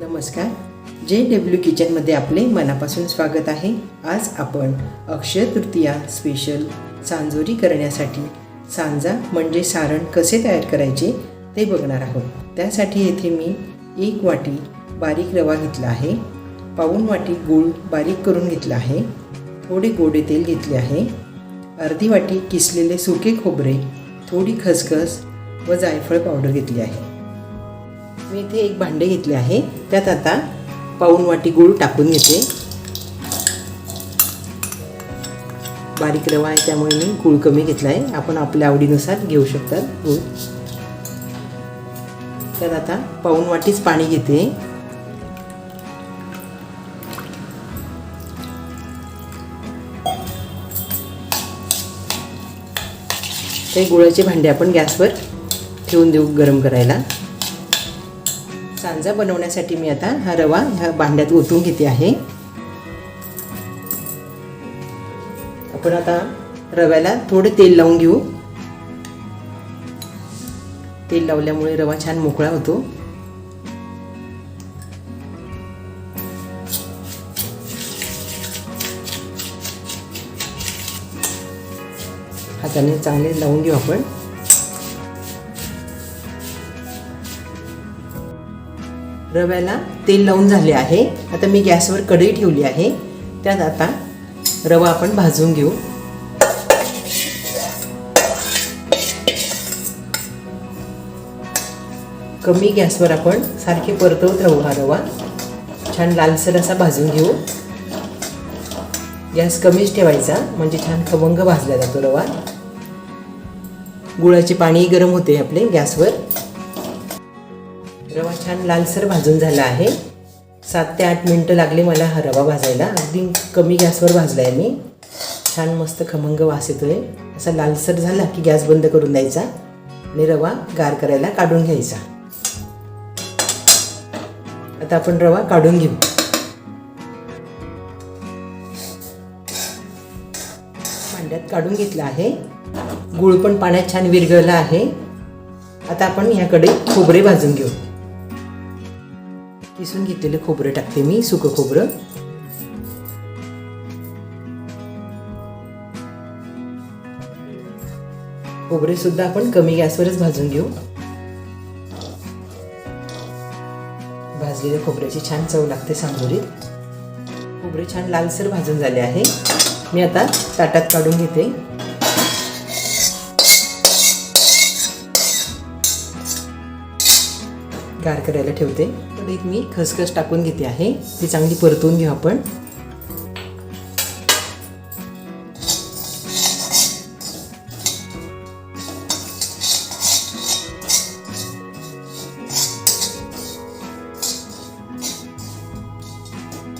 नमस्कार. J W किचनमध्ये आपले मनापासून स्वागत आहे. आज आपण अक्षय तृतीया स्पेशल सांजोरी करण्यासाठी सांजा म्हणजे सारण कसे तयार करायचे ते बघणार आहोत. त्यासाठी येथे मी एक वाटी बारीक रवा घेतला आहे. पाऊन वाटी गूळ बारीक करून घेतला आहे. थोडे गोडे तेल घेतले आहे. अर्धी वाटी किसलेले सुके खोबरे थोडी खसखस व जायफळ पावडर घेतली आहे. मी इथे एक भांडे घेतले आहे. त्यात आता पाऊण वाटी गूळ टाकून घेते. बारीक रवा आहे त्यामुळे मी गूळ कमी घेतला आहे आपण आपल्या आवडीनुसार घेऊ शकतात गूळ. त्यात आता पाऊण वाटीच पाणी घेते. ते गुळाचे भांडे आपण गॅसवर ठेवून देऊ गरम करायला. सांजा बनवण्यासाठी मी आता हा रवा ह्या भांड्यात ओतून घेते आहे. आपण आता रव्याला थोडं तेल लावून घेऊ. तेल लावल्यामुळे रवा छान मोकळा होतो. हाताने चांगले लावून घेऊ आपण. रव्याला तेल लावून झाले आहे. आता मी गॅसवर कढई ठेवली आहे. त्यात आता रवा आपण भाजून घेऊ. कमी गॅसवर आपण सारखे परतवत राहू हा रवा. छान लालसर असा भाजून घेऊ. गॅस कमीच ठेवायचा म्हणजे छान खवंग भाजला जातो रवा. गुळाचे पाणी गरम होते आपले गॅसवर. रवा छान लालसर भाजून झाला आहे. सात ते आठ मिनटं लागले मला हा रवा भाजायला. अगदी कमी गॅसवर भाजला आहे मी. छान मस्त खमंग वास येतोय. असा लालसर झाला की गॅस बंद करून द्यायचा. आणि रवा गार करायला काढून घ्यायचा. आता आपण रवा काढून घेऊ. भांड्यात काढून घेतला आहे. गुळ पण पाण्यात छान विरगळला आहे. आता आपण ह्याकडे खोबरे भाजून घेऊ. किसून घेतलेलं खोबरं टाकते मी सुकं खोबरं. खोबरे सुद्धा आपण कमी गॅसवरच भाजून घेऊ. भाजलेल्या खोबऱ्याची छान चव लागते सांगोरीत खोबरे छान लालसर भाजून झाले आहे. मी आता ताटात काढून घेते. गार करायला ठेवते. तर एक मी खसखस टाकून घेते आहे. ती चांगली परतून घेऊ आपण.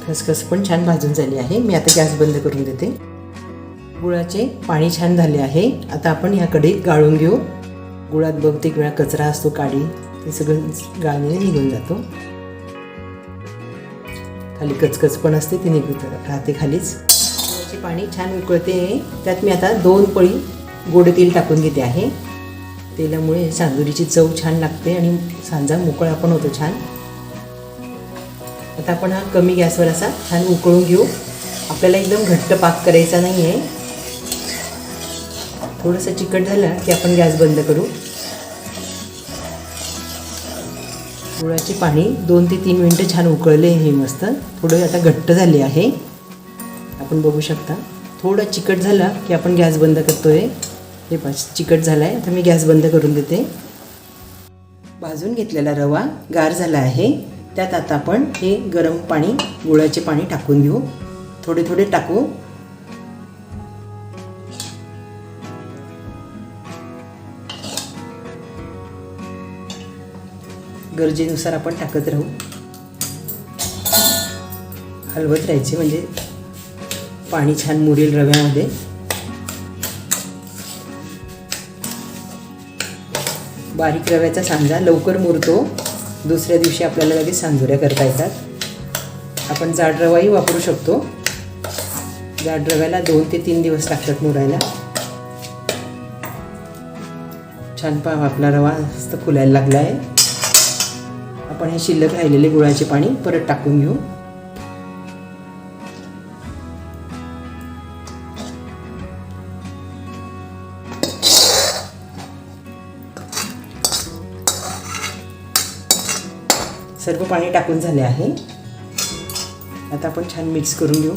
खसखस पण छान भाजून झाली आहे. मी आता गॅस बंद करून देते. गुळाचे पाणी छान झाले आहे. आता आपण ह्या कढईत गाळून घेऊ. गुळात बहुतेक वेळा कचरा असतो काडी. हे सगळं गाळणीने निघून जातो. खाली कचकच पण असते ती निघत राहते खालीच. गुळाचे पाणी छान उकळते त्यात मी आता दोन पळी गोड तेल टाकून घेते आहे. तेलामुळे सांजुरीची चव छान लागते आणि सांजा मोकळा पण होतो छान. आता आपण हा कमी गॅसवर असा छान उकळून घेऊ. आपल्याला एकदम घट्ट पाक करायचा नाही आहे थोडंसं चिकट झालं की आपण गॅस बंद करू. गुळाचे पाणी दोन ते तीन मिनटं छान उकळले हे मस्त. थोडं आता घट्ट झाले आहे. आपण बघू शकता. थोडं चिकट झालं की आपण गॅस बंद करतो आहे हे पाच चिकट झाला आहे आता मी गॅस बंद करून देते. भाजून घेतलेला रवा गार झाला आहे. त्यात आता आपण हे गरम पाणी गुळाचे पाणी टाकून घेऊ. थोडे थोडे टाकू. गरजेनुसार आपण टाकत राहू. हलवत राहायचे म्हणजे पाणी छान मुरेल रव्यामध्ये. बारीक रव्याचा सांजा लवकर मुरतो. दुसऱ्या दिवशी आपल्याला लगेच सांजोऱ्या करता येतात. आपण जाड रवाही वापरू शकतो. जाड रव्याला दोन ते तीन दिवस लागतात मुरायला. छान पाव आपला रवा मस्त फुलायला लागला आहे आपण हे शिल्लक राहिलेले गुळाचे पाणी परत टाकून घेऊ. सर्व पाणी टाकून झाले आहे. आता आपण छान मिक्स करून घेऊ.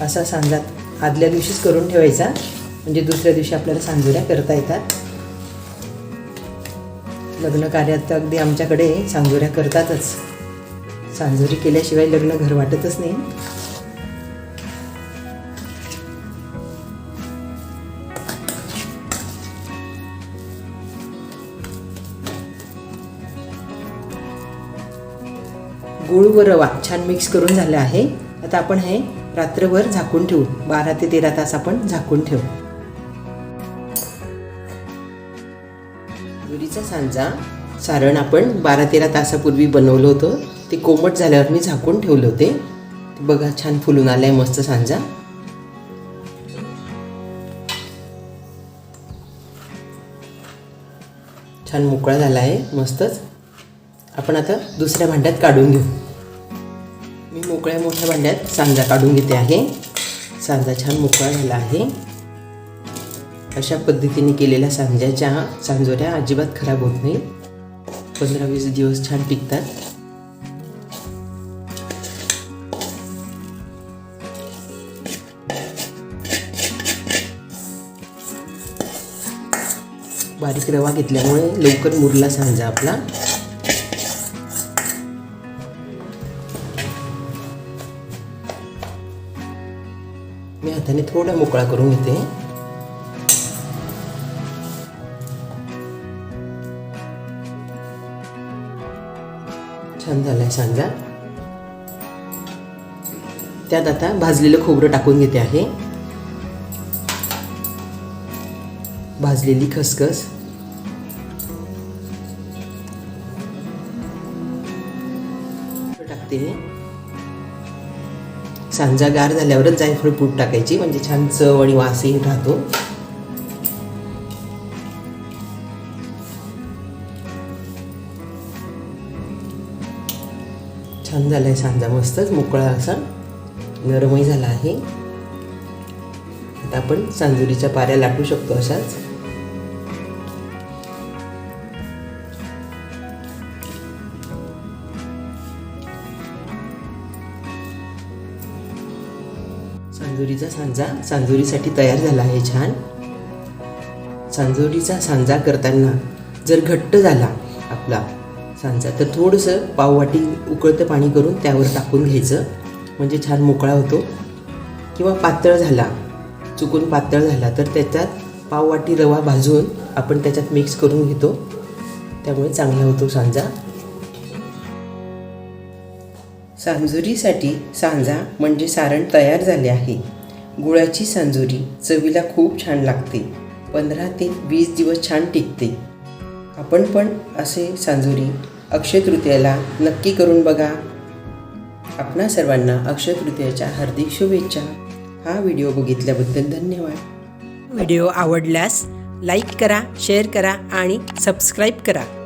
असा सांजात आदल्या दिवशीच करून ठेवायचा. म्हणजे दुसऱ्या दिवशी आपल्याला सांजोऱ्या करता येतात. लग्न कार्यात तर अगदी आमच्याकडे सांजोऱ्या करतातच. सांजोरी केल्याशिवाय लग्न घर वाटतच नाही. गूळ व रवा छान मिक्स करून झालं आहे. आता आपण हे रात्रभर झाकून ठेवू. बारा ते तेरा तास आपण झाकून ठेवू. दुरीचा सांजा. सारण आपण बारा तेरा तासापूर्वी बनवलं होतं. ते कोमट झाल्यावर मी झाकून ठेवले होते. ते बघा छान फुलून आलाय मस्त सांजा. छान मोकळा झाला आहे मस्तच. आपण आता दुसऱ्या भांड्यात काढून घेऊ. मी मोकळ्या मोठ्या भांड्यात सांजा काढून घेते आहे. सांजा छान मोकळा झाला आहे. अशा पद्धतीने केलेल्या सांज्याच्या सांजोऱ्या अजिबात खराब होत नाही पंधरा वीस दिवस छान टिकतात. बारीक रवा घेतल्यामुळे लवकर मुरला सांजा आपला. मी हाताने थोडा मोकळा करून घेते. छान झालाय सांजा. त्यात आता भाजलेलं खोबरं टाकून घेते आहे. भाजलेली खसखस. टाकते. सांजा गार झाल्यावरच जायफळ पूड टाकायची म्हणजे छान चव आणि वासही राहतो. छान झालाय सांजा मस्तच मोकळा असा. नरमही झाला आहे. आता आपण सांजुरीच्या पाऱ्या लाटू शकतो अशाच. सांजोरीचा सांजा सांजोरीसाठी तयार झाला आहे छान. सांजोरीचा सांजा करताना जर घट्ट झाला आपला सांजा तर थोडंसं पाववाटी उकळतं पाणी करून त्यावर टाकून घ्यायचं. म्हणजे छान मोकळा होतो. किंवा पातळ झाला चुकून पातळ झाला तर त्याच्यात पाववाटी रवा भाजून आपण त्याच्यात मिक्स करून घेतो. त्यामुळे चांगला होतो सांजा. सांजुरीसाठी सांजा म्हणजे सारण तयार झाले आहे. गुळाची सांजुरी चवीला खूप छान लागते. पंधरा ते वीस दिवस छान टिकते. आपण पण असे सांजुरी अक्षय तृतीयाला नक्की करून बघा. आपणा सर्वांना अक्षय तृतीयाच्या हार्दिक शुभेच्छा. हा व्हिडिओ बघितल्याबद्दल धन्यवाद. व्हिडिओ आवडल्यास लाईक करा शेअर करा आणि सबस्क्राईब करा.